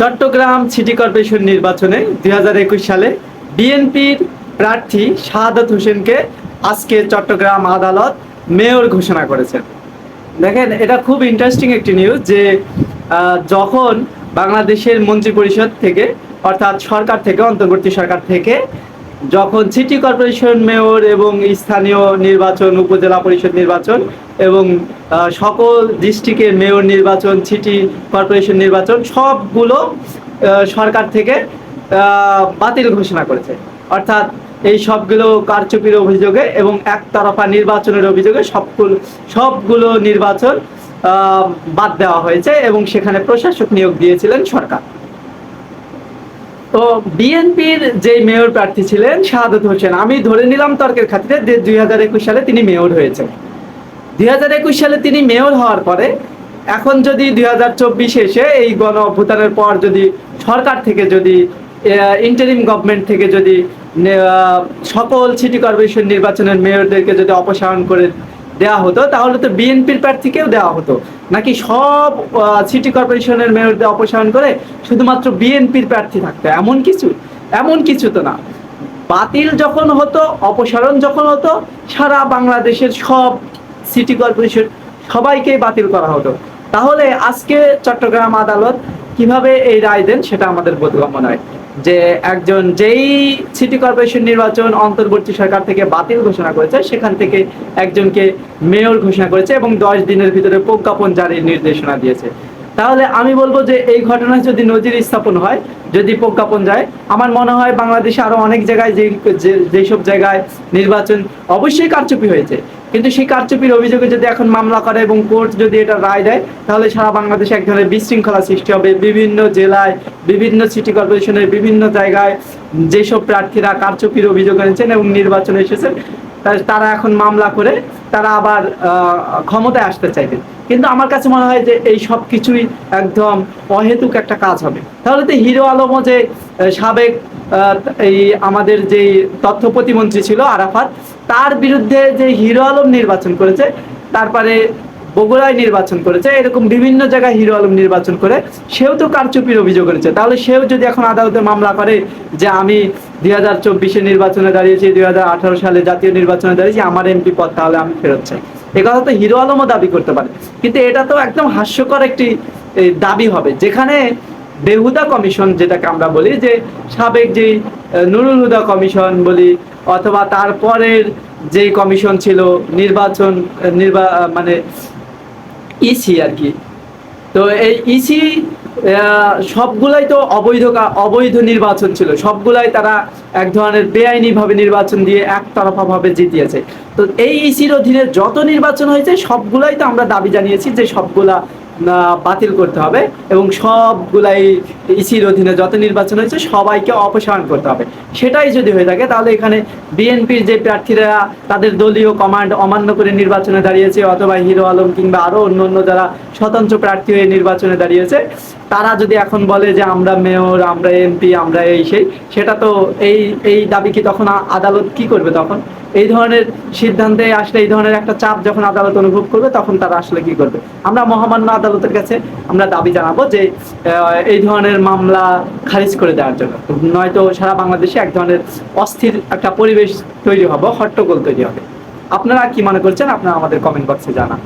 Chittagong city corporation নির্বাচনে দু হাজার একুশ সালে বিএনপির প্রার্থী শাহাদাত হোসেনকে আজকে চট্টগ্রাম আদালত মেয়র ঘোষণা করেছেন। দেখেন, এটা খুব ইন্টারেস্টিং একটি নিউজ যে যখন বাংলাদেশের মন্ত্রী পরিষদ থেকে, অর্থাৎ সরকার থেকে, অন্তর্বর্তী সরকার থেকে যখন সিটি কর্পোরেশন, মেয়র এবং স্থানীয় নির্বাচন, উপজেলা পরিষদ নির্বাচন এবং সকল ডিস্ট্রিক্টের মেয়র নির্বাচন, সিটি কর্পোরেশন নির্বাচন সবগুলো সরকার থেকে বাতিল ঘোষণা করেছে। অর্থাৎ এই সবগুলো কারচুপির অভিযোগে এবং একতরফা নির্বাচনের অভিযোগে সবগুলো সবগুলো নির্বাচন বাদ দেওয়া হয়েছে এবং সেখানে প্রশাসক নিয়োগ দিয়েছিলেন সরকার। তো বিএনপির যে মেয়র প্রার্থী ছিলেন শাহাদত হোসেন, আমি ধরে নিলাম তর্কের খাতিরে যে দুই হাজার একুশ সালে তিনি মেয়র হয়েছেন। দুই হাজার একুশ সালে তিনি মেয়র হওয়ার পরে এখন যদি দুই হাজার চব্বিশে এসে এই গণ অভ্যুত্থানের পর যদি সরকার থেকে যদি ইন্টারিম গভর্নমেন্ট থেকে যদি সকল সিটি কর্পোরেশন নির্বাচনের মেয়রদেরকে যদি অপসারণ করে দেওয়া হতো, তাহলে তো বিএনপির প্রার্থীকেও দেওয়া হতো। নাকি সব সিটি কর্পোরেশনের মেয়রদের অপসারণ করে শুধুমাত্র বিএনপির প্রার্থী থাকতো? এমন কিছু? এমন কিছু তো না। বাতিল যখন হতো, অপসারণ যখন হতো, সারা বাংলাদেশের সব সিটি কর্পোরেশন সবাইকেই বাতিল করা হতো। তাহলে আজকে চট্টগ্রাম আদালত কীভাবে এই রায় দেন, সেটা আমাদের বোধগম্য নয়। যে একজন যেই সিটি কর্পোরেশন নির্বাচন অন্তর্বর্তী সরকার থেকে বাতিল ঘোষণা করেছে, সেখান থেকে একজনকে মেয়র ঘোষণা করেছে এবং দশ দিনের ভিতরে প্রজ্ঞাপন জারির নির্দেশনা দিয়েছে। তাহলে আমি বলব যে এই ঘটনায় যদি নজির স্থাপন হয়, যদি প্রজ্ঞাপন যায়, আমার মনে হয় বাংলাদেশে আরও অনেক জায়গায় যে, যেসব জায়গায় নির্বাচন অবশ্যই কারচুপি হয়েছে। কিন্তু সেই কারচুপির অভিযোগে যদি এখন মামলা করে এবং কোর্ট যদি এটা রায় দেয়, তাহলে সারা বাংলাদেশে এক ধরনের বিশৃঙ্খলা সৃষ্টি হবে। বিভিন্ন জেলায়, বিভিন্ন সিটি কর্পোরেশনের বিভিন্ন জায়গায় যেসব প্রার্থীরা কারচুপির অভিযোগ এনেছেন এবং নির্বাচনে এসেছেন তারা এখন মামলা করে তারা আবার ক্ষমতায় আসতে চাইবে। কিন্তু আমার কাছে মনে হয় যে এই সব কিছুই একদম অহেতুক একটা কাজ হবে। তাহলে তো হিরো আলমও যে সাবেক এই আমাদের যে তথ্য প্রতিমন্ত্রী ছিল আরাফাত, তার বিরুদ্ধে যে হিরো আলম নির্বাচন করেছে, তারপরে বগুড়ায় নির্বাচন করেছে এরকম বিভিন্ন জায়গায় হিরো আলম নির্বাচন করে সেও তো কারচুপির অভিযোগ করেছে। তাহলে সেও যদি এখন আদালতে মামলা করে যে আমি দুই হাজার চব্বিশে নির্বাচনে দাঁড়িয়েছি দুই হাজার আঠারো সালে জাতীয় নির্বাচনে দাঁড়িয়েছি আমার এমপি পদ তাহলে আমি ফেরত চাই। এ কথা তো হিরো আলমও দাবি করতে পারে। কিন্তু এটা তো একদম হাস্যকর একটি দাবি হবে। যেখানে বেহুদা কমিশন যেটাকে আমরা বলি যে সাবেক আহ, নুরুল হুদা কমিশন বলি অথবা তারপরের যে কমিশন ছিল নির্বাচন নির্বা মানে ইসি আর কি। তো এই ইসি সবগুলাই তো অবৈধ অবৈধ নির্বাচন ছিল। সবগুলাই তারা এক ধরনের বেআইনিভাবে নির্বাচন দিয়ে একতরফাভাবে জিতিয়েছে। তো এই ইসির অধীনে যত নির্বাচন হয়েছে, সবগুলাই তো আমরা দাবি জানিয়েছি যে সবগুলা বাতিল করতে হবে এবং সবগুলাই ইসির অধীনে যত নির্বাচন হয়েছে সবাইকে অপসারণ করতে হবে। সেটাই যদি হয়ে থাকে, তাহলে এখানে বিএনপির যে প্রার্থীরা, তাদের দলীয় কমান্ড অমান্য করে নির্বাচনে দাঁড়িয়েছে, অথবা হিরো আলম কিংবা আরও অন্য অন্য যারা স্বতন্ত্র প্রার্থী হয়ে নির্বাচনে দাঁড়িয়েছে, তারা যদি এখন বলে যে আমরা মেয়র, আমরা এমপি, আমরা এই সেই, সেটা তো এই এই দাবি কি তখন আদালত কি করবে তখন? এই ধরনের সিদ্ধান্তে আসলে এই ধরনের একটা চাপ যখন আদালত অনুভব করবে, তখন তারা আসলে কি করবে? আমরা মহামান্য আদালতের কাছে আমরা দাবি জানাব যে এই ধরনের মামলা খারিজ করে দেওয়ার জন্য। নয়তো সারা বাংলাদেশে এক ধরনের অস্থির একটা পরিবেশ তৈরি হবে, হট্টগোল তৈরি হবে। আপনারা কি মনে করছেন? আপনারা আমাদের কমেন্ট বক্সে জানান।